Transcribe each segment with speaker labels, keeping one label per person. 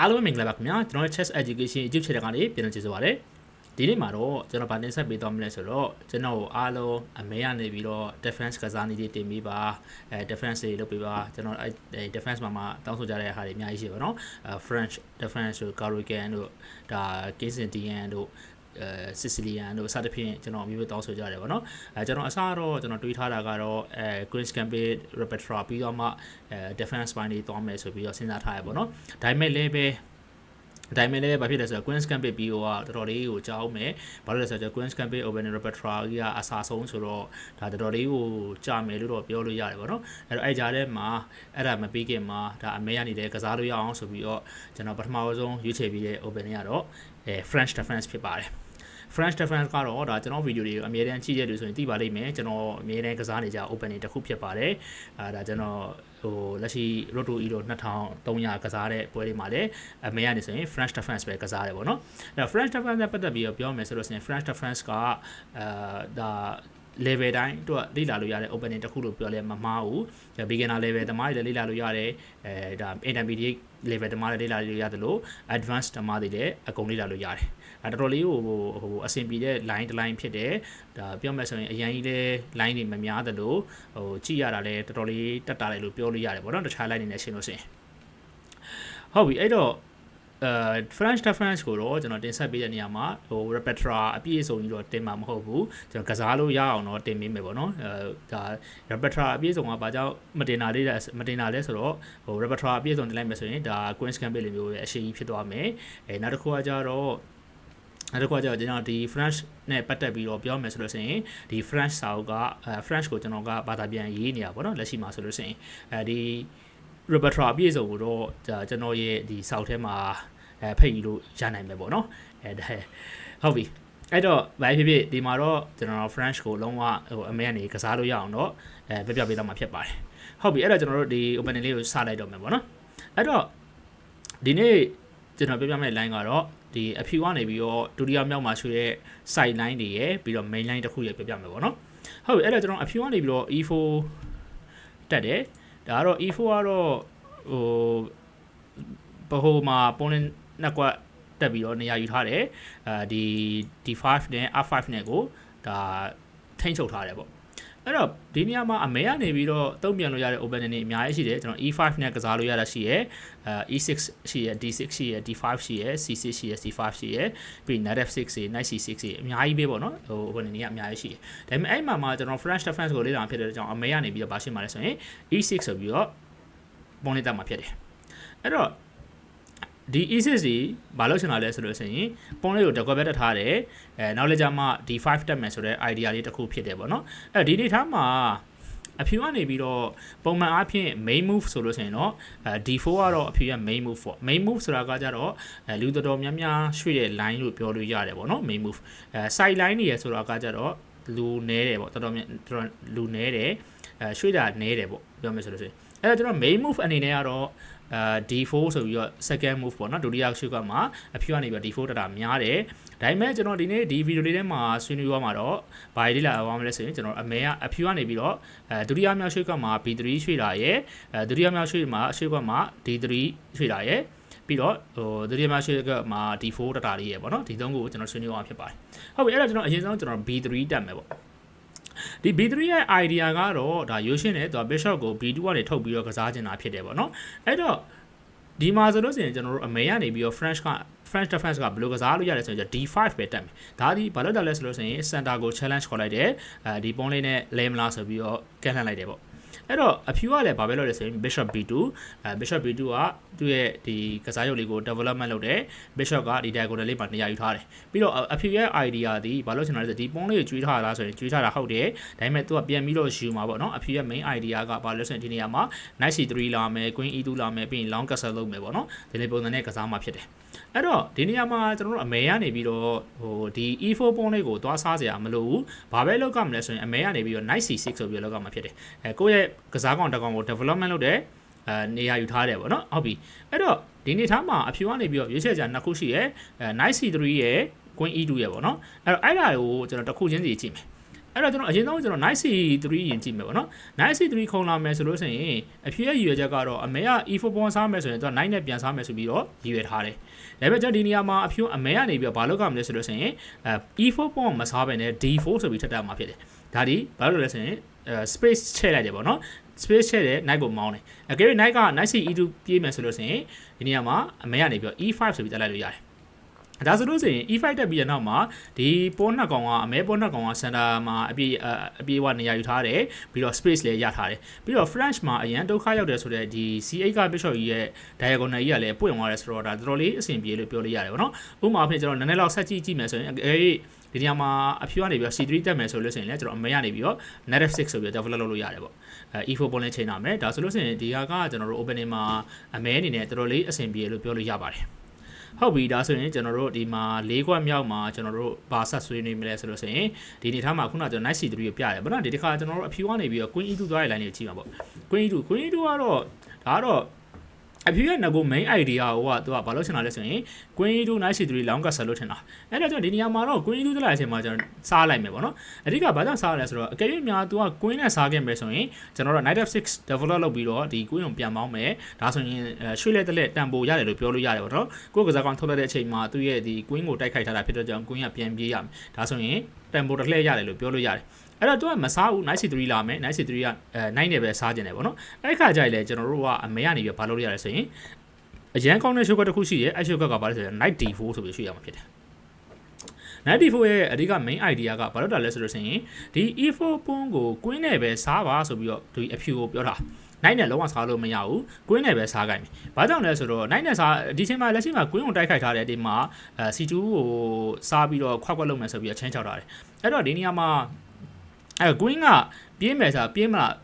Speaker 1: အားလုံးပဲမင်္ဂလာပါခင်ဗျာကျွန်တော်ရဲ့ Chess Education YouTube channel ကနေပြန်လည်ကြိုဆိုပါရစေဒီနေ့မှာတော့ကျွန်တော်ဗာတင်ဆက်ပေးသွားမလဲဆိုတော့ကျွန်တော်အားလုံးအမေကနေပြီးတော့ defense ကစားနည်းတွေတင်ပေးပါအဲ defense တွေလုပ်ပေးပါကျွန်တော်အဲ defense မှာမှတောင်းဆိုကြတဲ့ဟာတွေအများကြီးရှိပါတော့အဲ French defense တို့ Garogan တို့ဒါ Kensington တို့ အဲ Sicilian တို့စသဖြင့်ကျွန်တော်မျိုးမျိုးတောင်းဆိုကြတယ်ဗောနော်အဲကျွန်တော်အစားတော့ကျွန်တော်တွေးထားတာကတော့အဲ Queen's Gambit Repertoire ပြီးတော့မှအဲ defense ပိုင်းတွေတောင်းမယ်ဆိုပြီးတော့စဉ်းစားထားရဗောနော်ဒါပေမဲ့လည်းပဲဒါပေမဲ့လည်းဘာဖြစ်လဲဆိုတော့ Queen's Gambit ပြီးတော့တော်တော်လေးကိုကြောက်မယ်ဘာလို့လဲဆိုတော့ Queen's Gambit Open Repertoire ကြီးကအစားဆုံးဆိုတော့ဒါတော်တော်လေးကိုကြာမယ်လို့တော့ပြောလို့ရတယ်ဗောနော်အဲ့တော့အဲ့ကြားထဲမှာအဲ့ဒါမပြီးခင်မှာဒါအမေကနေလည်းကစားလို့ရအောင်ဆိုပြီးတော့ကျွန်တော်ပထမဆုံးရွေးချယ်ပြီးတဲ့ Open တွေကတော့အဲ French Defense ဖြစ်ပါတယ် French Defense ကတော့ဒါကျွန်တော်ဗီဒီယိုတွေကိုအမြဲတမ်းကြည့်ရတဲ့ဆိုရင်သိပါလိမ့်မယ်ကျွန်တော်အမြဲတမ်းကစားနေကြ open တွေတစ်ခုဖြစ်ပါတယ်အာဒါကျွန်တော်ဟိုလက်ရှိ Roto Edo 2300ကစားတဲ့ပွဲတွေမှာလည်းအမေကနေဆိုရင် French Defense ပဲကစားတယ်ပေါ့နော်အဲ့ French Defense နဲ့ပတ်သက်ပြီးတော့ပြောမယ်ဆိုလို့ရှိရင် French Defense ကအာဒါ level တိုင်းတို့လေ့လာလို့ရတဲ့ opening တစ်ခုလို့ပြောလဲမမှားဘူး beginner level တမားတွေလည်းလေ့လာလို့ရတယ်အဲဒါ intermediate level တမားတွေလေ့လာလို့ရတယ်လို့ advanced တမားတွေလည်းအကုန်လေ့လာလို့ရတယ်အဲတော်တော်လေးဟိုဟိုအဆင်ပြေတဲ့ line တစ် line ဖြစ်တယ်ဒါပြောမယ်ဆိုရင်အရင်ကြီးလည်း line တွေမများသလိုဟိုကြည့်ရတာလည်းတော်တော်လေးတက်တာလေလို့ပြောလို့ရတယ်ပေါ့နော်တခြား line တွေနဲ့ရှင်းလို့ရှိရင်ဟုတ်ပြီအဲ့တော့ အဲ French defense ကိုတော့ကျွန်တော်တင်ဆက်ပေးတဲ့နေရာမှာဟို repertoire အပြည့်အစုံကြီးတော့တင်မှာမဟုတ်ဘူးကျွန်တော်ကစားလို့ရအောင်တော့တင်ပေးမယ်ပေါ့နော်အဲဒါ repertoire အပြည့်အစုံကဘာကြောင့်မတင်တာလေးမတင်တာလဲဆိုတော့ဟို repertoire အပြည့်အစုံတင်လိုက်မယ်ဆိုရင်ဒါ Queen's Gambit လိုမျိုးပဲအရှိကြီးဖြစ်သွားမယ်အဲနောက်တစ်ခုကကြတော့အဲ့တော့ကျွန်တော်ဒီ French နဲ့ပတ်သက်ပြီးတော့ပြောမယ်ဆိုလို့ရှိရင်ဒီ French စာအုပ်ကအဲ French ကိုကျွန်တော်ကဘာသာပြန်ရေးနေတာပေါ့နော်လက်ရှိမှာဆိုလို့ရှိရင်အဲဒီ repertoire အပြည့်စုံကိုတော့ကျွန်တော်ရဲ့ဒီစောက်ထဲမှာအဲဖိတ်ယူလို့ရနိုင်မယ်ပေါ့နော်အဲဒါဟုတ်ပြီအဲ့တော့ဘာဖြစ်ဖြစ်ဒီမှာတော့ကျွန်တော် French ကိုလုံးဝဟိုအမေကနေကစားလို့ရအောင်တော့အဲပြပြပေးတော့မှာဖြစ်ပါတယ်ဟုတ်ပြီအဲ့တော့ကျွန်တော်တို့ဒီ opening လေးကိုစလိုက်တော့မယ်ပေါ့နော်အဲ့တော့ဒီနေ့ကျွန်တော်ပြပြမယ့် line ကတော့ဒီအဖြူကနေပြီးတော့ဒုတိယမြောက်မှာရွှေ့တဲ့ side line တွေရယ်ပြီးတော့ main line တစ်ခုရယ်ပြပြမယ်ပေါ့နော်ဟုတ်ပြီအဲ့တော့ကျွန်တော်အဖြူကနေပြီးတော့ e4 တက်တယ် ဒါကတော့ e4 ကတော့ဟိုဘဟိုမှာပုံနေနှစ်ကွက်တက်ပြီးတော့နေရာယူထားတယ်အဲဒီ D5 နဲ့ R5 နဲ့ကိုဒါထိန်းချုပ်ထားတယ်ပေါ့ အဲ့တော့ဒီနေရာမှာအမဲကနေပြီးတော့တုံ့ပြန်လို့ရတဲ့ open တွေအများကြီးရှိတယ်ကျွန်တော် E5 နဲ့ကစားလို့ရတာရှိရယ်အဲ E6 ရှိရယ် D6 ရှိရယ် D5 ရှိရယ် C6 ရှိရယ် C5 ရှိရယ်ပြီး Knight F6 တွေ Knight C6 တွေအများကြီးပဲပေါ့နော်ဟို open တွေကအများကြီးရှိတယ်ဒါပေမဲ့အဲ့မှာမှာကျွန်တော် French defense ကိုလေ့လာဖြစ်တဲ့အကြောင်းအမဲကနေပြီးတော့ဘာရှင်းပါလဲဆိုရင် E6 ဆိုပြီးတော့ပုံလေးတက်မှာဖြစ်တယ်အဲ့တော့ ဒီ E6 ကြီးဘာလို့ချင်တာလဲဆိုလို့ဆိုရင်ပုံလေးကိုတကွက်ပဲတက်ထားတယ်အဲနောက်လည်းကြမှာ D5 တက်မယ်ဆိုတဲ့ idea လေးတစ်ခုဖြစ်တယ်ပေါ့နော်အဲဒီနေ့ထားမှာအဖြူကနေပြီးတော့ပုံမှန်အားဖြင့် main move ဆိုလို့ဆိုရင်တော့အဲ D4 ကတော့အဖြူရဲ့ main move ပေါ့ main move ဆိုတာကကြတော့အဲလူတော်တော်များများရွှေ့တဲ့ line လို့ပြောလို့ရတယ်ပေါ့နော် main move အဲ side line တွေရဆိုတာကကြတော့လူနဲတယ်ပေါ့တော်တော်များတော်လူနဲတယ်အဲရွှေ့တာနဲတယ်ပေါ့ပြောမယ်ဆိုလို့ဆိုရင် အဲ့တော့ကျွန်တော် main move အနေနဲ့ကတော့အာ D4 ဆိုပြီးတော့ second move ပေါ့နော်ဒုတိယရှုကမှာအဖြူကနေပြီး D4 တက်တာများတယ်ဒါပေမဲ့ကျွန်တော်ဒီနေ့ဒီဗီဒီယိုလေးထဲမှာဆွေးနွေးသွားမှာတော့ဘာလေးလာအောင်မလဲဆိုရင်ကျွန်တော်အမေကအဖြူကနေပြီးတော့အဲဒုတိယမြောက်ရှုကမှာ B3 ရွှေ့တာရယ်အဲဒုတိယမြောက်ရှုမှာရှုကမှာ D3 ရွှေ့တာရယ်ပြီးတော့ဟိုဒုတိယမြောက်ရှုကမှာ D4 တက်တာလေးရယ်ပေါ့နော်ဒီသုံးခုကိုကျွန်တော်ဆွေးနွေးအောင်ဖြစ်ပါတယ်ဟုတ်ပြီအဲ့တော့ကျွန်တော်အရင်ဆုံးကျွန်တော် B3 တက်မယ်ပေါ့ ဒီ B3 ရဲ့ idea ကတော့ဒါရိုးရှင်းတယ်သူက bishop ကို B2 ကနေထုတ်ပြီးတော့ကစားချင်တာဖြစ်တယ်ပေါ့နော်အဲ့တော့ဒီမှာဆိုလို့ရှိရင်ကျွန်တော်တို့အမေကနေပြီးတော့ French က French defense ကဘယ်လိုကစားလို့ရလဲဆိုရင် D5 ပဲတက်မယ်ဒါဒီဘာလို့တက်လဲဆိုလို့ရှိရင် center ကို challenge ခေါ်လိုက်တယ်အဲဒီပုံးလေးနဲ့လဲမလားဆိုပြီးတော့ကန့်လှန့်လိုက်တယ်ပေါ့ အဲ့တော့အဖြူကလည်းဘာပဲလုပ်လဲဆိုရင် bishop b2 အဲ bishop b2 ကသူ့ရဲ့ဒီကစားရုပ်လေးကို development လုပ်တယ် bishop ကဒီ diagonal လေးမှာနေရာယူထားတယ်ပြီးတော့အဖြူရဲ့ idea ဒီဘာလို့ချင်တာလဲဆိုဒီပုံးလေးကိုကျွေးထားတာဆိုရင်ကျွေးထားတာဟုတ်တယ်ဒါပေမဲ့သူကပြန်ပြီးတော့ယူမှာပေါ့နော်အဖြူရဲ့ main idea ကဘာလို့ဆိုရင်ဒီနေရာမှာ knight c3 လာမယ် queen e2 လာမယ်ပြီးရင် long castle လုပ်မယ်ပေါ့နော်ဒီလိုပုံစံနဲ့ကစားမှာဖြစ်တယ်အဲ့တော့ဒီနေရာမှာကျွန်တော်တို့အမေကနေပြီးတော့ဟိုဒီ e4 ပုံးလေးကိုသွားစားစရာမလိုဘူးဘာပဲလောက်ကမလဲဆိုရင်အမေကနေပြီးတော့ knight c6 ဆိုပြီးတော့လောက်ကမှာဖြစ်တယ်အဲကိုယ့်ရဲ့ကစားကောင်တစ်ကောင်ကို development လုပ်တယ်အဲနေရာယူထားတယ်ပေါ့နော်ဟုတ်ပြီအဲ့တော့ဒီနေထားမှာအဖြူကနေပြီးတော့ရွေးချယ်ကြနှစ်ခုရှိရယ်အဲ knight c3 ရယ် queen e2 ရယ်ပေါ့နော်အဲ့တော့အဲ့ဒါကိုကျွန်တော်တစ်ခုချင်းစီကြည့်မယ်အဲ့တော့ကျွန်တော်အရင်ဆုံးကျွန်တော် knight c3 ရင်ကြည့်မယ်ပေါ့နော် knight c3 ခုံလာမယ်ဆိုလို့ဆိုရင်အဖြေရဲ့ရည်ရွယ်ချက်ကတော့အမေက e4 ပွန်စားမယ်ဆိုရင်သူက knight နဲ့ပြန်စားမယ်ဆိုပြီးတော့ရည်ရွယ်ထားတယ်ဒါပေမဲ့ကျွန်တော်ဒီနေရာမှာအဖြူအမေကနေပြီးတော့ဘာလုပ်ရမလဲဆိုလို့ဆိုရင်အဲ e4 ပွန်မစားဘဲနဲ့ d4 ဆိုပြီးထပ်တက်မှာဖြစ်တယ်ဒါဒီဘာလို့လဲဆိုရင်အဲ space ချဲ့လိုက်တယ်ပေါ့နော် space ချဲ့တဲ့ knight ကိုမောင်းတယ်အကယ်၍ knight က knight c e2 ပြေးမယ်ဆိုလို့ဆိုရင်ဒီနေရာမှာအမေကနေပြီးတော့ e5 ဆိုပြီးတက်လိုက်လို့ရတယ်ဒါဆိုလို့ဆိုရင် e5 တက်ပြီးတဲ့နောက်မှာဒီပေါ်နှစ်ကောင်ကအမဲပေါ်နှစ်ကောင်က center မှာအပြည့်အပြည့်ဝနေရာယူထားတယ်ပြီးတော့ space လည်းရထားတယ်ပြီးတော့ French မှာအရန်ဒုက္ခရောက်တယ်ဆိုတော့ဒီ C8 က Bishop ကြီးရဲ့ diagonal ကြီးကလည်းပွင့်သွားတယ်ဆိုတော့ဒါတော်တော်လေးအဆင်ပြေလို့ပြောလို့ရတယ်ဗောနော်ဥပမာအဖြစ်ကျွန်တော်နည်းနည်းလောက်ဆက်ကြည့်ကြည့်မယ်ဆိုရင်အဲဒီ ဒီနေရာမှာအဖြူကနေပြီးတော့ C3 တက်မယ်ဆိုလို့ဆိုရင်လည်းကျွန်တော်အမေကနေပြီးတော့ negative 6ဆိုပြီးတော့ develop လုပ်လို့ရတယ်ပေါ့အဲ E4 ပုံနဲ့ချိန်ထားမယ်ဒါဆိုလို့ဆိုရင်ဒီဟာကကျွန်တော်တို့ opening မှာအမဲအနေနဲ့တော်တော်လေးအဆင်ပြေလို့ပြောလို့ရပါတယ်ဟုတ်ပြီဒါဆိုရင်ကျွန်တော်တို့ဒီမှာ၄ခွက်မြောက်မှာကျွန်တော်တို့ဘာဆက်ဆွေးနေမလဲဆိုလို့ဆိုရင်ဒီနေထားမှာခုနကကျွန်တော် night c3 ကိုပြရတယ်ဗောနော်ဒီတစ်ခါကျွန်တော်တို့အဖြူကနေပြီးတော့ queen e2 သွားတဲ့ line ကိုကြည့်ပါပေါ့ queen e2 queen e2 ကတော့ဒါကတော့ အဖြူရဲ့ငကို main idea ဟိုကသူကဘာလို့ချင်တာလဲဆိုရင် queen e2 knight c3 long cast လို့ထင်တာအဲ့တော့ကျွန်တော်ဒီနေရာမှာတော့ queen e2 တက်လာတဲ့အချိန်မှာကျွန်တော်စားလိုက်မယ်ပေါ့နော်အဓိကဘာကြောင့်စားရလဲဆိုတော့အကယ်၍များ तू က queen နဲ့စားခဲ့မယ်ဆိုရင်ကျွန်တော်တို့ knight f6 develop လုပ်ပြီးတော့ဒီ queen ကိုပြန်မောင်းမယ်ဒါဆိုရင်ရွှေ့လက်တက်လက်တန်ပိုရတယ်လို့ပြောလို့ရတယ်ပေါ့နော်ကိုယ်ကစားကောင်ထုတ်လိုက်တဲ့အချိန်မှာသူ့ရဲ့ဒီ queen ကိုတိုက်ခိုက်ထားတာဖြစ်တဲ့ကြောင့် queen ကပြန်ပြေးရမယ်ဒါဆိုရင်တန်ပိုတစ်လှည့်ရတယ်လို့ပြောလို့ရတယ် အဲ့တော့သူကမစားဘူး knight c3 လာမယ် knight c3 ကအဲ9နဲ့ပဲစားကျင်တယ်ပေါ့နော်အဲ့ခါကျရင်လေကျွန်တော်တို့ကအမေကနေပြီးဘာလုပ်လို့ရလဲဆိုရင်အရန်ကောင်းတဲ့ shortcut တစ်ခုရှိရဲအဲ့ shortcut ကဘာလဲဆိုရင် knight d4 ဆိုပြီးရွှေ့ရမှာဖြစ်တယ် knight d4 ရဲ့အဓိက main idea ကဘာလို့တာလဲဆိုလို့ရှိရင်ဒီ e4 ပွန်းကို queen နဲ့ပဲစားပါဆိုပြီးတော့ဒီအဖြူကိုပြောတာ knight နဲ့လုံးဝစားလို့မရဘူး queen နဲ့ပဲစားခိုင်းမယ်။ဘာကြောင့်လဲဆိုတော့ knight နဲ့စားဒီချိန်မှာလက်ရှိမှာ queen ကိုတိုက်ခိုက်ထားတဲ့ဒီမှာအဲ c2 ကိုစားပြီးတော့ခွက်ခွက်လုပ်မယ်ဆိုပြီးတော့ချင်းချောက်ထားတယ်။အဲ့တော့ဒီနေရာမှာ အဲ queen ကပြေးမယ်ဆိုတာပြေးမလား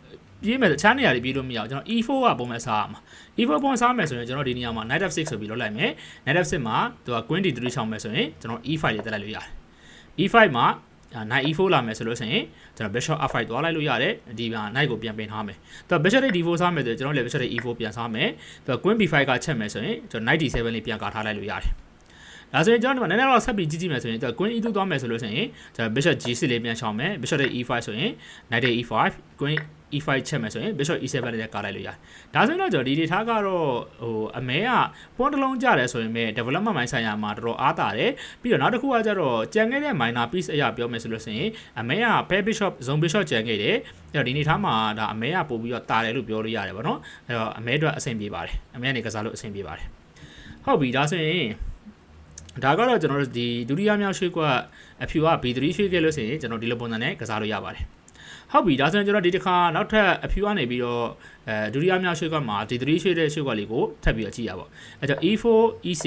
Speaker 1: ပြေးမယ်တခြားနေရာတွေပြေးလို့မရအောင်ကျွန်တော် e4 ကပုံမဲ့စားရမှာ e4 ပုံစားမယ်ဆိုရင်ကျွန်တော်ဒီနေရာမှာ knight f6 ဆိုပြီးလုပ်လိုက်မယ် knight f6 မှာသူက queen d3 ချောင်းမယ်ဆိုရင်ကျွန်တော် e5 ရေးတက်လိုက်လို့ရတယ် e5 မှာ knight e4 လာမယ်ဆိုလို့ဆိုရင်ကျွန်တော် bishop f5 သွားလိုက်လို့ရတယ်ဒီမှာ knight ကိုပြန်ပင်ထားမယ်သူက bishop d4 စားမယ်ဆိုရင်ကျွန်တော်လည်း bishop e4 ပြန်စားမယ်သူက queen b5 ကချက်မယ်ဆိုရင်ကျွန်တော် knight d7 လေးပြန်ကာထားလိုက်လို့ရတယ် ဒါဆိုရင်ကျွန်တော်ဒီမှာနည်းနည်းတော့ဆက်ပြီးကြည့်ကြည့်မယ်ဆိုရင်သူက queen e2 သွားမယ်ဆိုလို့ဆိုရင်ကျွန်တော် bishop g6 လေးပြန်ချောင်းမယ် bishop e5 ဆိုရင် knight e5 queen e5 ချက်မယ်ဆိုရင် bishop e7 နဲ့ကာလိုက်လို့ရတယ်။ဒါဆိုရင်တော့ကျွန်တော်ဒီ data ကတော့ဟိုအမဲကပွန်းတစ်လုံးကြတယ်ဆိုရင်ပဲ development မိုင်းဆိုင်ရာမှာတော်တော်အားတာတယ်။ပြီးတော့နောက်တစ်ခုကကျတော့ကြံခဲ့တဲ့ minor piece အရာပြောမယ်ဆိုလို့ရှိရင်အမဲက pair bishop zone bishop ကြံခဲ့တယ်။အဲ့တော့ဒီနေသားမှာဒါအမဲကပို့ပြီးတော့တာတယ်လို့ပြောလို့ရတယ်ဗောနော်။အဲ့တော့အမဲအတွက်အဆင်ပြေပါတယ်။အမဲကနေကစားလို့အဆင်ပြေပါတယ်။ဟုတ်ပြီဒါဆိုရင် ဒါကတော့ကျွန်တော်တို့ဒီဒုတိယမြောက်ရွှေကွက်အဖြူက B3 ရွှေခဲ့လို့ဆိုရင်ကျွန်တော်ဒီလိုပုံစံနဲ့ကစားလို့ရပါတယ်ဟုတ်ပြီဒါဆိုရင်ကျွန်တော်ဒီတစ်ခါနောက်ထပ်အဖြူကနေပြီးတော့အဲဒုတိယမြောက်ရွှေကွက်မှာ D3 ရွှေတဲ့ရွှေကွက်လေးကိုထပ်ပြီးတော့ကြည့်ရပါဘောအဲကြောင့် E4 E6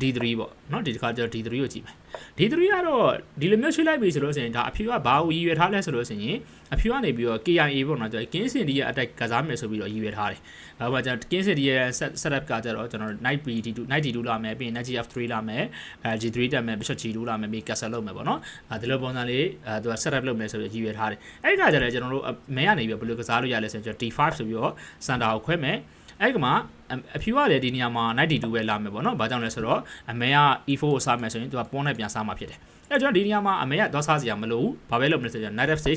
Speaker 1: D3 ပေါ့နော်ဒီတစ်ခါကျွန်တော် D3 ကိုကြည့်မယ် ဒီသူတွေကတော့ဒီလိုမျိုးရွှေ့လိုက်ပြီဆိုလို့ဆိုရင်ဒါအဖြူကဘာကိုရည်ရွယ်ထားလဲဆိုလို့ဆိုရင်အဖြူကနေပြီးတော့ KIA ပေါ့နော်ကျွန်တော်ကင်းစင်ဒီရဲ့ attack ကစားမယ်ဆိုပြီးတော့ရည်ရွယ်ထားတယ်။နောက်ပါကျွန်တော်ကင်းစင်ဒီရဲ့ setup ကကြတော့ကျွန်တော် night P2 night D2 လာမယ်ပြီးရင် GF3 လာမယ်အဲ G3 တက်မယ် bishop G2 လာမယ်ပြီး castle လုပ်မယ်ပေါ့နော်။အဲဒီလိုပုံစံလေးအဲသူက setup လုပ်မယ်ဆိုပြီးရည်ရွယ်ထားတယ်။အဲဒီကကြတော့ကျွန်တော်တို့ main ကနေပြီးတော့ဘယ်လိုကစားလို့ရလဲဆိုရင်ကျွန်တော် D5 ဆိုပြီးတော့ center ကိုခွဲမယ်။ အဲ့ကမှာအဖြူကလည်းဒီနေရာမှာ92ပဲလာမယ်ပေါ့နော်။ဘာကြောင့်လဲဆိုတော့အမေက E4 ကိုစားမယ်ဆိုရင်သူကပွန်းနဲ့ပြန်စားမှာဖြစ်တယ်။အဲ့ကျွန်တော်ဒီနေရာမှာအမေကတော့စားစရာမလိုဘူး။ဘာပဲလုပ်မလဲဆိုတော့ knight f6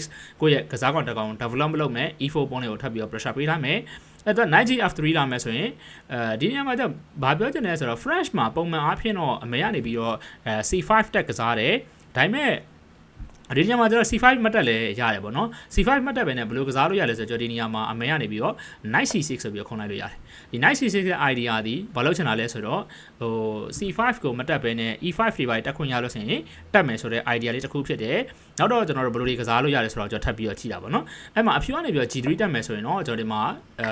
Speaker 1: ကိုယ့်ရဲ့ကစားကောင်တစ်ကောင် develop လုပ်မယ် E4 ပွန်းလေးကိုထပ်ပြီးတော့ pressure ပေးထားမယ်။အဲ့တော့ knight f3 လာမယ်ဆိုရင်အဲဒီနေရာမှာကျဘာပြောချင်လဲဆိုတော့ French မှာပုံမှန်အားဖြင့်တော့အမေကနေပြီးတော့အဲ C5 တက်ကစားတယ်။ဒါပေမဲ့ ဒီနေရာမှာကျတော့ C5 မှတ်တက်လည်းရတယ်ပေါ့နော် C5 မှတ်တက်ပဲနဲ့ဘယ်လိုကစားလို့ရလဲဆိုတော့ဒီနေရာမှာအမေကနေပြီးတော့ knight C6 ဆိုပြီးတော့ခုံလိုက်လို့ရတယ်ဒီ knight C6 ရဲ့ idea ဒီဘာလို့ချင်တာလဲဆိုတော့ဟို C5 ကိုမတက်ပဲနဲ့ E5 တွေပါတက်ခွင့်ရလို့ဆိုရင်တက်မယ်ဆိုတဲ့ idea လေးတစ်ခုဖြစ်တယ်နောက်တော့ကျွန်တော်တို့ဘယ်လိုတွေကစားလို့ရလဲဆိုတော့ကျွန်တော်ထပ်ပြီးတော့ကြည့်တာပေါ့နော်အဲ့မှာအဖြူကနေပြီးတော့ G3 တက်မယ်ဆိုရင်တော့ကျွန်တော်ဒီမှာအဲ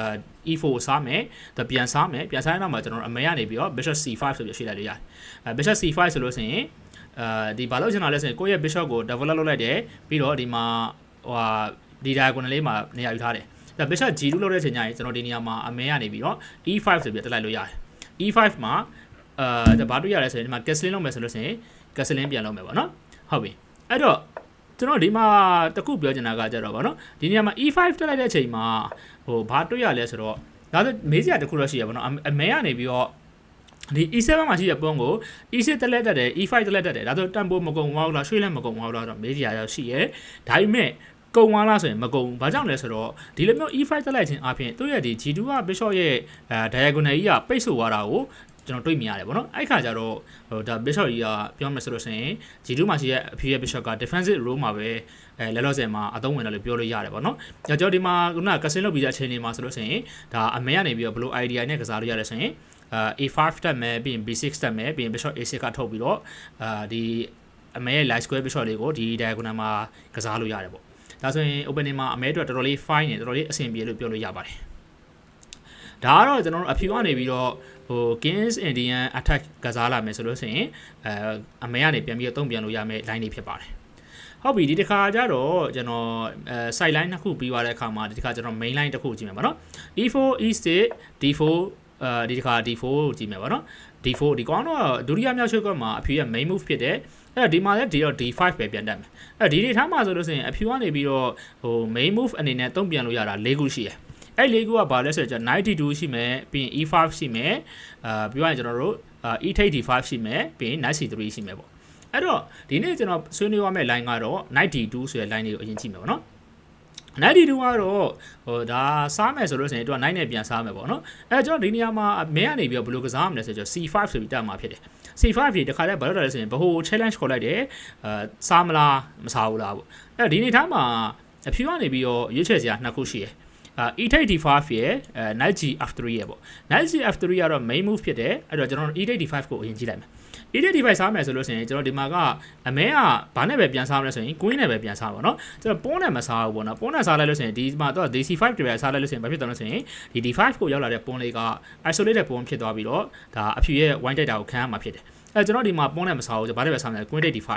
Speaker 1: E4 စားမယ်ဒါပြန်စားမယ်ပြန်စားရင်တော့မှကျွန်တော်အမေကနေပြီးတော့ bishop C5 ဆိုပြီးရှိလိုက်လို့ရတယ်အဲ bishop C5 ဆိုလို့ဆိုရင် အဲဒီဘာလို့ချင်တာလဲဆိုရင်ကိုယ့်ရဲ့ bishop ကို develop လုပ်လိုက်တယ်ပြီးတော့ဒီမှာဟိုဟာဒီ diagonal လေးမှာနေရာယူထားတယ်ဒါ bishop g2 လုပ်တဲ့အချိန်ကျရင်ကျွန်တော်ဒီနေရာမှာအမဲကနေပြီးတော့ e5 ဆိုပြီးတက်လိုက်လို့ရတယ် e5 မှာအဲဘာတွေ့ရလဲဆိုရင်ဒီမှာ castling လုပ်မယ်ဆိုလို့ရှိရင် castling ပြန်လုပ်မယ်ပေါ့နော်ဟုတ်ပြီအဲ့တော့ကျွန်တော်ဒီမှာတခုပြောချင်တာကကြတော့ဗောနော်ဒီနေရာမှာ e5 တက်လိုက်တဲ့အချိန်မှာဟိုဘာတွေ့ရလဲဆိုတော့ဒါဆိုမေးစရာတခုတော့ရှိရဗောနော်အမဲကနေပြီးတော့ ဒီ E7 မှာရှိတဲ့ပုံကို E6 တက်လက်တက်တယ် E5 တက်လက်တက်တယ်ဒါဆိုတန်ဖိုးမကုံသွားဘူးလားရွှေ့လည်းမကုံသွားဘူးလားတော့မေးကြရရောက်ရှိရဲဒါပေမဲ့ကုံသွားလားဆိုရင်မကုံဘာကြောင့်လဲဆိုတော့ဒီလိုမျိုး E5 တက်လိုက်ခြင်းအပြင်သူ့ရဲ့ဒီ G2 က Bishop ရဲ့အဲ diagonal ကြီးကပိတ်ဆို့သွားတာကိုကျွန်တော်တွေ့မြင်ရတယ်ဗောနော်အဲ့ခါကျတော့ဟိုဒါ Bishop ကြီးကပြောမယ်ဆိုလို့ရှိရင် G2 မှာရှိရဲ့အဖေရဲ့ Bishop က defensive role မှာပဲအဲလဲလော့ဆယ်မှာအသုံးဝင်တယ်လို့ပြောလို့ရတယ်ဗောနော်။ကြောင့်ဒီမှာခုနကကစင်လုပ်ပြီးတဲ့အချိန်လေးမှာဆိုလို့ရှိရင်ဒါအမေကနေပြီးတော့ဘလို့ idea နဲ့ကစားလို့ရတယ်ဆိုရင်အာ A5 တက်မယ်ပြီးရင် B6 တက်မယ်ပြီးရင် Bishop A6 ကထုတ်ပြီးတော့အာဒီအမေရဲ့ light square bishop လေးကိုဒီ diagonal မှာကစားလို့ရတယ်ပေါ့။ဒါဆိုရင် opening မှာအမေအတွက်တော်တော်လေး fine နေတော်တော်လေးအဆင်ပြေလို့ပြောလို့ရပါတယ်။ဒါကတော့ကျွန်တော်တို့အဖြူကနေပြီးတော့ဟို Kings Indian attack ကစားလာမယ်ဆိုလို့ဆိုရင်အဲအမေကနေပြန်ပြီးတော့တုံ့ပြန်လို့ရမယ့် line တွေဖြစ်ပါတယ်ဟုတ်ပြီဒီတစ်ခါကျတော့ကျွန်တော်အဲ side line နှစ်ခုပြီးသွားတဲ့အခါမှာဒီတစ်ခါကျွန်တော် main line တစ်ခုကြည့်မယ်ပါနော် E4 E6 D4 အဲဒီတစ်ခါ D4 ကြည့်မယ်ပါနော် D4 ဒီကောင်တော့ဒုတိယမြောက်ချုပ်ကမှာအဖြူရဲ့ main move ဖြစ်တယ်အဲ့တော့ဒီမှာလည်းဒီတော့ D5 ပဲပြန်တက်မယ်အဲ့ဒီဒီထားမှာဆိုလို့ဆိုရင်အဖြူကနေပြီးတော့ဟို main move အနေနဲ့တုံ့ပြန်လို့ရတာ၄ခုရှိတယ်အဲ့လေးခုကဘာလဲဆိုတော့92ရှိမယ်ပြီးရင် E5 ရှိမယ်အာပြီးရင်ကျွန်တော်တို့ E8 D5 ရှိမယ်ပြီးရင် Knight C3 ရှိမယ်ပေါ့အဲ့တော့ဒီနေ့ကျွန်တော်ဆွေးနွေးရမယ့် line ကတော့92ဆိုတဲ့ line လေးကိုအရင်ကြည့်မယ်ပေါ့နော် 92ကတော့ဟိုဒါစားမယ်ဆိုလို့ဆိုရင်သူက9နဲ့ပြန်စားမယ်ပေါ့နော်အဲကျွန်တော်ဒီနေရာမှာမင်းကနေပြီးတော့ဘယ်လိုကစားမလဲဆိုတော့ C5 ဆိုပြီးတက်မှာဖြစ်တယ် C5 ကြီးတခါလဲဘာလို့လဲဆိုရင်ဘဟို challenge ခေါ်လိုက်တယ်အဲစားမလားမစားဘူးလားပေါ့အဲဒီနေထားမှာအဖြူကနေပြီးတော့ရွေးချယ်စရာနှစ်ခုရှိတယ် အာ E8 D5 ရဲ့အဲ Knight G F3 ရဲ့ပေါ့ Knight G F3 ကတော့ main move ဖြစ်တယ်အဲ့တော့ကျွန်တော် E8 D5 ကိုအရင်ကြည့်လိုက်မယ် E8 D5 စားမယ်ဆိုလို့ရှိရင်ကျွန်တော်ဒီမှာကအမဲကဘာနဲ့ပဲပြန်စားမလဲဆိုရင် Queen နဲ့ပဲပြန်စားပါတော့ကျွန်တော်ပိုးနဲ့မစားဘူးပေါ့နော်ပိုးနဲ့စားလိုက်လို့ရှိရင်ဒီမှာတော့ DC5 တွေပဲစားလိုက်လို့ရှိရင်ဘာဖြစ်သွားလဲဆိုရင်ဒီ D5 ကိုရောက်လာတဲ့ပုံလေးက isolated ပုံဖြစ်သွားပြီးတော့ဒါအဖြူရဲ့ wine data ကိုခံရမှာဖြစ်တယ် အဲကျွန်တော်ဒီမှာပုံနဲ့မစားဘူးကျွန်တော်ဘာတွေပဲစားမလဲ Queen Date D5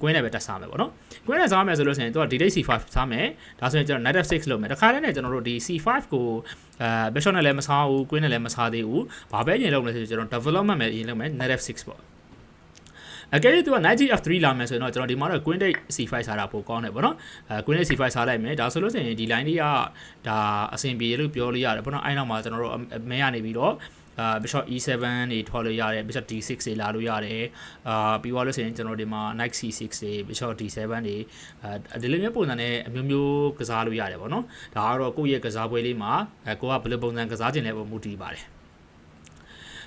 Speaker 1: Queen နဲ့ပဲတက်စားမယ်ပေါ့နော် Queen နဲ့စားမယ်ဆိုလို့ရှိရင်သူက D Date C5 စားမယ်ဒါဆိုရင်ကျွန်တော် Knight F6 လုပ်မယ်တခါတည်းနဲ့ကျွန်တော်တို့ဒီ C5 ကိုအဲ Bishop နဲ့လည်းမစားဘူး Queen နဲ့လည်းမစားသေးဘူးဘာပဲရင်လုပ်လဲဆိုကျွန်တော် development ပဲရင်လုပ်မယ် Knight F6 ပေါ့အကယ်၍သူက Knight F3 လာမယ်ဆိုရင်တော့ကျွန်တော်ဒီမှာတော့ Queen Date C5 စားတာပိုကောင်းတယ်ပေါ့နော်အဲ Queen Date C5 စားလိုက်မယ်ဒါဆိုလို့ဆိုရင်ဒီ line လေးကဒါအဆင်ပြေလို့ပြောလို့ရတယ်ပေါ့နော်အဲ့နောက်မှာကျွန်တော်တို့မဲရနေပြီးတော့ အာ bishop e7 တွေထော်လို့ရတယ် bishop d6 တွေလာလို့ရတယ်အာပြီးသွားလို့ဆိုရင်ကျွန်တော်ဒီမှာ knight c6 တွေ bishop d7 တွေအဲဒီလိုမျိုးပုံစံနဲ့အမျိုးမျိုးကစားလို့ရတယ်ပေါ့နော်ဒါကတော့ကိုယ့်ရဲ့ကစားပွဲလေးမှာအဲကိုကဘယ်လိုပုံစံကစားခြင်းလဲပုံမူတည်ပါတယ်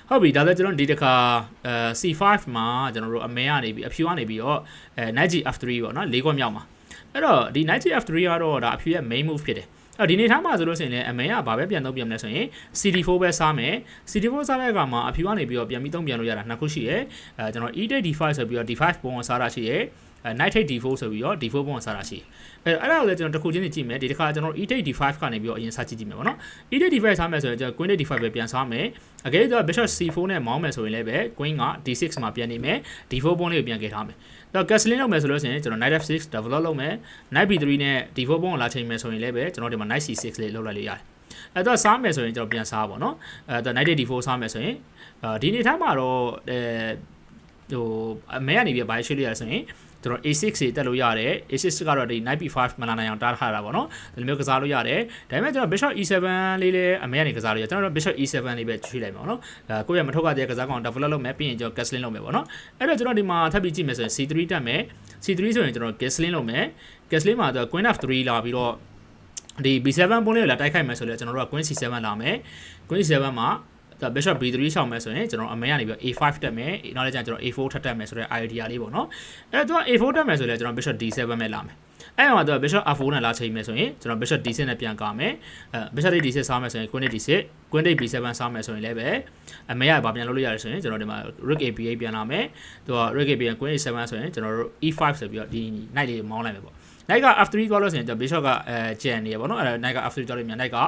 Speaker 1: ဟုတ်ပြီဒါလည်းကျွန်တော်ဒီတစ်ခါအဲ C5 မှာကျွန်တော်တို့အမဲကနေပြီးအဖြူကနေပြီးတော့အဲ Knight G-F3 ပေါ့နော်၄ခွက်မြောက်မှာအဲ့တော့ဒီ Knight G-F3 ကတော့ဒါအဖြူရဲ့ main move ဖြစ်တယ် အဲ့ဒီနေထားမှာဆိုလို့ရှိရင်လည်းအမေကဘာပဲပြန်သုံးပြန်မလဲဆိုရင် CD4 ပဲစားမယ် CD4 စားတဲ့အခါမှာအဖြူကနေပြီးတော့ပြန်ပြီးသုံးပြန်လို့ရတာနှစ်ခုရှိရဲအဲကျွန်တော် E8 D5 ဆိုပြီးတော့ D5 ပုံကိုစားတာရှိရဲအဲ Night D4 ဆိုပြီးတော့ D4 ပုံကိုစားတာရှိအဲအဲ့ဒါကိုလည်းကျွန်တော်တစ်ခုချင်းကြည့်မယ်ဒီတစ်ခါကျွန်တော် E8 D5 ကနေပြီးတော့အရင်စားကြည့်ကြည့်မယ်ပေါ့နော် E8 D5 စားမယ်ဆိုရင်ကျွန်တော် Queen D5 ပဲပြန်စားမယ်အကယ်၍ Bishop C4 နဲ့မောင်းမယ်ဆိုရင်လည်းပဲ Queen က D6 မှာပြန်နေမယ် D4 ပုံလေးကိုပြန်ကယ်ထားမယ် တော့ Castling လုပ်မယ်ဆိုလို့ရှိရင်ကျွန်တော် Knight F6 develop လုပ်မယ် Knight B3 နဲ့ D4 ပုံကိုလာချိန်မယ်ဆိုရင်လည်းပဲကျွန်တော်ဒီမှာ Knight C6 လေးလုပ်လိုက်လို့ရတယ်အဲ့တော့စားမယ်ဆိုရင်ကျွန်တော်ပြန်စားပါတော့အဲ့တော့ Knight D4 စားမယ်ဆိုရင်ဒီနေ့ထားမှာတော့အဲဟိုအမဲကနေပြီးဘာရွှေ့လို့ရဆိုရင် ကျွန်တော် A6 တွေတက်လို့ရတယ် A6 ကတော့ဒီ Knight B5 မလာနိုင်အောင်တားထားတာပေါ့နော်ဒီလိုမျိုးကစားလို့ရတယ်ဒါပေမဲ့ကျွန်တော် Bishop E7 လေးလည်းအမေကနေကစားလို့ရကျွန်တော် Bishop E7 လေးပဲချွေးလိုက်ပါတော့ဒါကိုယ့်ရဲ့မထုတ်ရတဲ့ကစားကောင် develop လုပ်မယ်ပြီးရင်ကျွန်တော် castling လုပ်မယ်ပေါ့နော်အဲ့တော့ကျွန်တော်ဒီမှာထပ်ပြီးကြည့်မယ်ဆိုရင် C3 တက်မယ် C3 ဆိုရင်ကျွန်တော် castling လုပ်မယ် castling မှာတော့ Queen F3 လာပြီးတော့ဒီ B7 ပုံလေးကိုလာတိုက်ခိုက်မယ်ဆိုတော့ကျွန်တော်တို့က Queen C7 လာမယ် Queen C7 မှာ ဒါ bishop b3 ရှောင်မယ်ဆိုရင်ကျွန်တော်အမေကနေပြီး a5 တက်မယ်နောက်လည်းကျရင်ကျွန်တော် a4 ထပ်တက်မယ်ဆိုတဲ့ idea လေးပေါ့နော်အဲတော့ a4 တက်မယ်ဆိုရင်ကျွန်တော် bishop d7 ပဲလာမယ်အဲ့မှာတော့ bishop r4 နဲ့လာချိန်မယ်ဆိုရင်ကျွန်တော် bishop d6 နဲ့ပြန်ကာမယ်အဲ bishop d6 စားမယ်ဆိုရင် queen d6 queen b7 စားမယ်ဆိုရင်လည်းပဲအမေကဘာပြန်လုပ်လို့ရတယ်ဆိုရင်ကျွန်တော်ဒီမှာ rook a8 ပြန်လာမယ်သူက rook a8 ပြန် queen a7 ဆိုရင်ကျွန်တော်တို့ e5 ဆိုပြီးတော့ဒီ knight လေးမောင်းလိုက်မယ်ပေါ့ knight က f3 သွားလို့ဆိုရင်ကျွန်တော် bishop ကအဲကျန်နေရပေါ့နော်အဲ knight က f3 သွားလို့မြန် knight က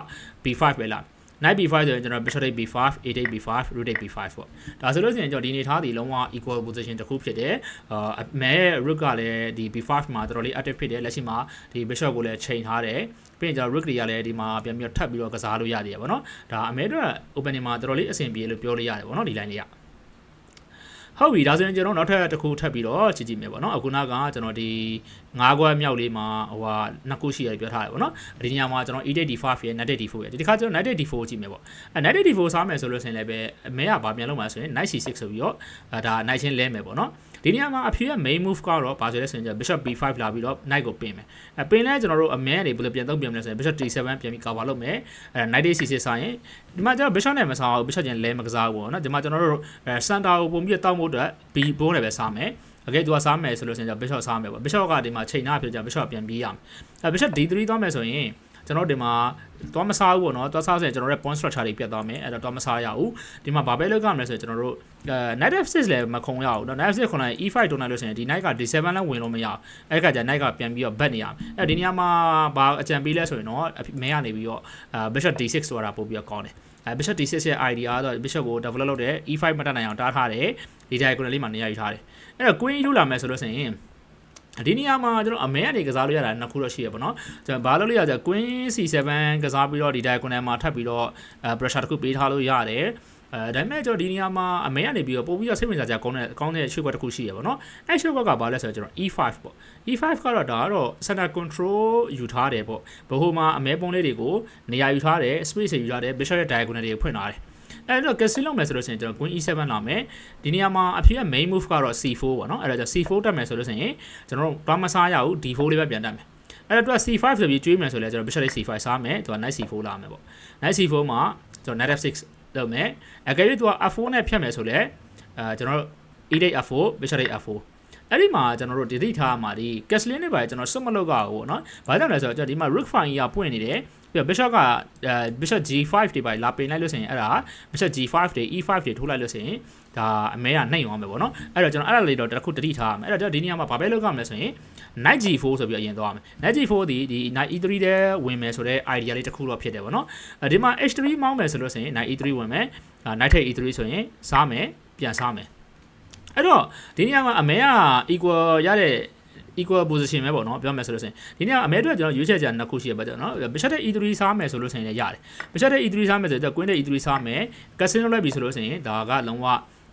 Speaker 1: b5 ပဲလာ knight b5 ဆိုရင်ကျွန်တော် bishop take b5 a take b5 rook take b5 ပေါ့ဒါဆိုလို့ရှိရင်ကျွန်တော်ဒီနေထားဒီလုံးဝ equal position တစ်ခုဖြစ်တယ်အာအမဲ rook ကလည်းဒီ b5 မှာတော်တော်လေး active ဖြစ်တယ်လက်ရှိမှာဒီ bishop ကိုလည်းချိန်ထားတယ်ပြီးရင်ကျွန်တော် rook တွေကလည်းဒီမှာပြန်ပြီးတော့ထပ်ပြီးတော့ကစားလို့ရတယ်ပေါ့နော်ဒါအမဲတို့ opening မှာတော်တော်လေးအဆင်ပြေလို့ပြောလို့ရတယ်ပေါ့နော်ဒီ line လေးက ဟဟုတ်ပြီဒါဆိုရင်ကျွန်တော်နောက်ထပ်တစ်ခုထပ်ပြီးတော့ကြည့်ကြည့်မယ်ပေါ့နော်အခုနကကျွန်တော်ဒီ၅ခွက်မြောက်လေးမှာဟိုဟာနှစ်ခုရှိရတယ်ပြောထားတယ်ပေါ့နော်ဒီနေရာမှာကျွန်တော် E8 D5 ရယ် Net D4 ရယ်ဒီတစ်ခါကျွန်တော် Net D4 ကိုကြည့်မယ်ပေါ့အဲ Net D4 စားမယ်ဆိုလို့ဆိုရင်လည်းပဲအမဲကဘာပြန်လုပ်မှာဆိုရင် Knight C6 ဆိုပြီးတော့အဲဒါ Knight ချင်းလဲမယ်ပေါ့နော် ဒီနေရာမှာအဖြေရဲ့ main move ကတော့ဘာဆိုလဲဆိုရင် bishop b5 လာပြီးတော့ knight ကိုပင်မယ်အဲပင်လဲကျွန်တော်တို့အမဲနေဘယ်လိုပြန်သုံးပြန်မလဲဆိုရင် bishop d7 ပြန်ပြီး cover လုပ်မယ်အဲ knight c6 ဆိုရင်ဒီမှာကျွန်တော် bishop နဲ့မဆောင်ဘူး bishop ချင်းလဲမကစားဘူးပေါ့နော်ဒီမှာကျွန်တော်တို့ center ကိုပုံပြီးတောက်ဖို့အတွက် b4 နဲ့ပဲစားမယ်အကဲသူကစားမယ်ဆိုလို့ဆိုရင် bishop စားမယ်ပေါ့ bishop ကဒီမှာချိန်နှားဖြစ်ကြ bishop ပြန်ပြီးရမယ်အဲ bishop d3 သွားမယ်ဆိုရင် ကျွန်တော်ဒီမှာသွားမစားဘူးပေါ့နော်သွားစားဆိုရင်ကျွန်တော်ရဲ့ point structure တွေပြတ်သွားမယ်အဲ့တော့သွားမစားရဘူးဒီမှာဘာပဲလုပ်ရမလဲဆိုရင်ကျွန်တော်တို့အဲ knight f6 လည်းမခုံရဘူးနော် knight f6 ခုနက e5 တွန်းလိုက်လို့ဆိုရင်ဒီ knight က d7 လည်းဝင်လို့မရဘူးအဲ့ကကြ knight ကပြန်ပြီးတော့ bet နေရမယ်အဲ့ဒီနေရာမှာဘာအကြံပေးလဲဆိုရင်တော့မဲကနေပြီးတော့အဲ bishop d6 ဆိုတာပို့ပြီးတော့ကောင်းတယ်အဲ bishop d6 ရဲ့ idea ကတော့ bishop ကို develop လုပ်တယ် e5 မတက်နိုင်အောင်တားထားတယ်ဒီ diagonal လေးမှာနေရာယူထားတယ်အဲ့တော့ queen လို့လာမယ်ဆိုလို့ဆိုရင် ဒီနေရာမှာကျွန်တော်အမဲကနေကစားလို့ရတာနှစ်ခုတော့ရှိရပါတော့ကျွန်တော်ဘာလို့လဲရကြ queen c7 ကစားပြီးတော့ဒီ diagonal မှာထပ်ပြီးတော့အဲ pressure တစ်ခုပေးထားလို့ရတယ်အဲဒါပေမဲ့ကျွန်တော်ဒီနေရာမှာအမဲကနေပြီးတော့ပို့ပြီးတော့စိတ်ဝင်စားကြကောင်းတဲ့ကောင်းတဲ့ရွှေ့ကွက်တစ်ခုရှိရပါတော့အဲ့ရွှေ့ကွက်ကဘာလဲဆိုတော့ကျွန်တော် e5 ပေါ့ e5 ကတော့ဒါကတော့ center control ယူထားတယ်ပေါ့ဘိုဟိုမှာအမဲပုံးလေးတွေကိုနေရာယူထားတယ် space တွေယူထားတယ် bishop ရဲ့ diagonal တွေဖွင့်ထားတယ် အဲ့တော့ casino လုပ်မယ်ဆိုလို့ရှိရင်ကျွန်တော် queen e7 လာမယ်ဒီနေရာမှာအဖြစ်က main move ကတော့ c4 ပေါ့နော်အဲ့ဒါကြောင့် c4 တက်မယ်ဆိုလို့ရှိရင်ကျွန်တော်တို့ဘာမစားရဘူး d4 လေးပဲပြန်တက်မယ်အဲ့တော့ c5 ဆိုပြီးကျွေးမယ်ဆိုလဲကျွန်တော် bishop c5 စားမယ်သူက knight c4 လာမယ်ပေါ့ knight c4 မှာကျွန်တော် knight f6 လုပ်မယ်အကယ်၍သူက f4 နဲ့ဖြတ်မယ်ဆိုလဲအဲကျွန်တော် e8 f4 bishop f4 အဲ့ဒီမှာကျွန်တော်တို့ဒီတိထားမှာဒီ castlin တွေပါကျွန်တော်စွတ်မလုပ်ရဘူးပေါ့နော်။ဘာကြောင့်လဲဆိုတော့ကျွန်တော်ဒီမှာ rook fine ကပွင့်နေတယ်။ ပြီးတော့ bishop ကအဲ bishop g5 တွေပါလာပင်လိုက်လို့ဆိုရင်အဲ့ဒါ bishop g5 တွေ e5 တွေထိုးလိုက်လို့ဆိုရင်ဒါအမဲကနှိမ့်အောင်မယ်ပေါ့နော်အဲ့တော့ကျွန်တော်အဲ့ဒါလေးတော့တစ်ခုတတိထားရမယ်အဲ့တော့ဒီနေရာမှာဘာပဲလုပ်ရမလဲဆိုရင် knight g4 ဆိုပြီးအရင်သွားရမယ် knight g4 ဒီဒီ knight e3 တဲ့ဝင်မယ်ဆိုတဲ့ idea လေးတစ်ခုတော့ဖြစ်တယ်ပေါ့နော်အဲဒီမှာ h3 မောင်းမယ်ဆိုလို့ဆိုရင် knight e3 ဝင်မယ် knight take e3 ဆိုရင်စားမယ်ပြန်စားမယ်အဲ့တော့ဒီနေရာမှာအမဲက equal ရတဲ့ equal position ပဲပေါ့နော်ပြောမယ်ဆိုလို့ဆိုရင်ဒီနေ့ကအမဲအတွက်ကျွန်တော်ရွေးချယ်ကြနှစ်ခုရှိရပါကျွန်တော်နော် bishop တဲ့ e3 စားမယ်ဆိုလို့ဆိုရင်လည်းရတယ် bishop တဲ့ e3 စားမယ်ဆိုတော့ queen တဲ့ e3 စားမယ် casino လိုက်ပြီဆိုလို့ဆိုရင်ဒါကလုံးဝ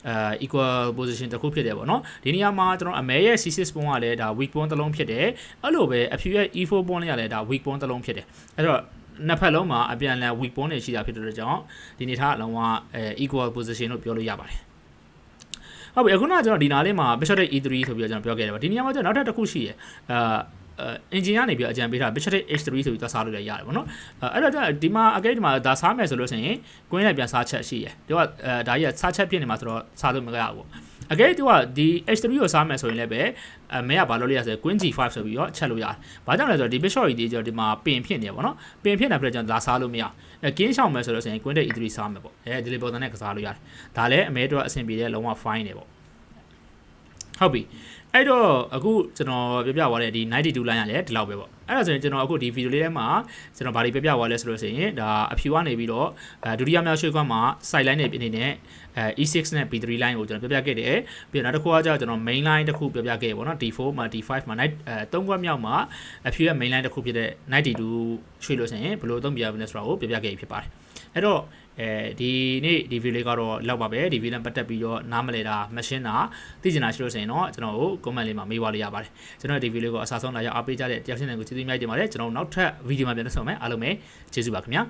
Speaker 1: အဲ equal position တစ်ခုဖြစ်တယ်ပေါ့နော်ဒီနေရာမှာကျွန်တော်အမဲရဲ့ c6 pawn ကလည်းဒါ weak pawn တစ်လုံးဖြစ်တယ်အဲ့လိုပဲအဖြူရဲ့ e4 pawn လေးကလည်းဒါ weak pawn တစ်လုံးဖြစ်တယ်အဲ့တော့နှစ်ဖက်လုံးမှာအပြန်အလှန် weak pawn တွေရှိတာဖြစ်တဲ့ကြောင့်ဒီနေထားအလုံးဝအဲ equal position လို့ပြောလို့ရပါတယ် ဟုတ်ပြီအခုနကကျွန်တော်ဒီနားလေးမှာ bishop တဲ့ e3 ဆိုပြီးတော့ကျွန်တော်ပြောခဲ့တယ်ပေါ့ဒီနေရာမှာကျွန်တော်နောက်ထပ်တစ်ခုရှိရယ်အာအင်ဂျင်ကနေပြီးအကြံပေးထား bishop h3 ဆိုပြီးသွားစားလို့လည်းရတယ်ပေါ့နော်အဲ့တော့ဒီမှာအကဲဒီမှာဒါစားမယ်ဆိုလို့ဆိုရင် queen နဲ့ပြန်စားချက်ရှိရယ်ဒီကအဲဒါကြီးကစားချက်ဖြစ်နေမှာဆိုတော့စားလို့မရဘူးပေါ့ အကဲဒီကဒီ h3 ကိုစားမယ်ဆိုရင်လည်းပဲအမဲကဘာလို့လဲရဆို queen g5 ဆိုပြီးတော့ချက်လို့ရတယ်ဘာကြောင့်လဲဆိုတော့ဒီ bishop ကြီးဒီဒီမှာပင်ဖြစ်နေပေါ့နော်ပင်ဖြစ်နေပြီးတော့ကျွန်တော်လာစားလို့မရအဲကင်းရှောင်မယ်ဆိုလို့ဆိုရင် queen တဲ့ e3 စားမယ်ပေါ့အဲဒီလေပုံစံနဲ့ကစားလို့ရတယ်ဒါလည်းအမဲတော့အဆင်ပြေတဲ့လုံးဝ fine နေပေါ့ဟုတ်ပြီ အဲ့တော့အခုကျွန်တော်ပြပြသွားတဲ့ဒီ92 line ရတယ်ဒီလောက်ပဲပေါ့အဲ့ဒါဆိုရင်ကျွန်တော်အခုဒီဗီဒီယိုလေးထဲမှာကျွန်တော်ဗာဒီပြပြသွားလဲဆိုလို့ဆိုရင်ဒါအဖြူကနေပြီးတော့အဲဒုတိယမြောက်ရွှေ့ခွက်မှာ side line တွေအနေနဲ့အဲ E6 နဲ့ B3 line ကိုကျွန်တော်ပြပြခဲ့တယ်ပြီးတော့နောက်တစ်ခုကကျတော့ကျွန်တော် main line တစ်ခုပြပြခဲ့ပေါ့နော် D4 မှာ D5 မှာ night အဲ၃ခွက်မြောက်မှာအဖြူရဲ့ main line တစ်ခုဖြစ်တဲ့92ရွှေ့လို့ဆိုရင်ဘယ်လိုသုံးပြရမလဲဆိုတာကိုပြပြခဲ့ဖြစ်ပါတယ်အဲ့တော့ အဲဒီနေ့ဒီဗီဒီယိုလေးကတော့လောက်ပါပဲဒီဗီဒီယိုနဲ့ပတ်သက်ပြီးတော့နားမလဲတာမရှင်းတာသိချင်တာရှိလို့ဆိုရင်တော့ကျွန်တော်ကို comment လေးမှာမေးပါလို့ရပါတယ်ကျွန်တော်ဒီဗီဒီယိုလေးကိုအစားဆုံးလာရောက်အားပေးကြတဲ့တယောက်ချင်းတွေကိုကျေးဇူးများတင်ပါတယ်ကျွန်တော်နောက်ထပ်ဗီဒီယိုမှာပြန်တွေ့ဆုံမယ်အားလုံးပဲကျေးဇူးပါခင်ဗျာ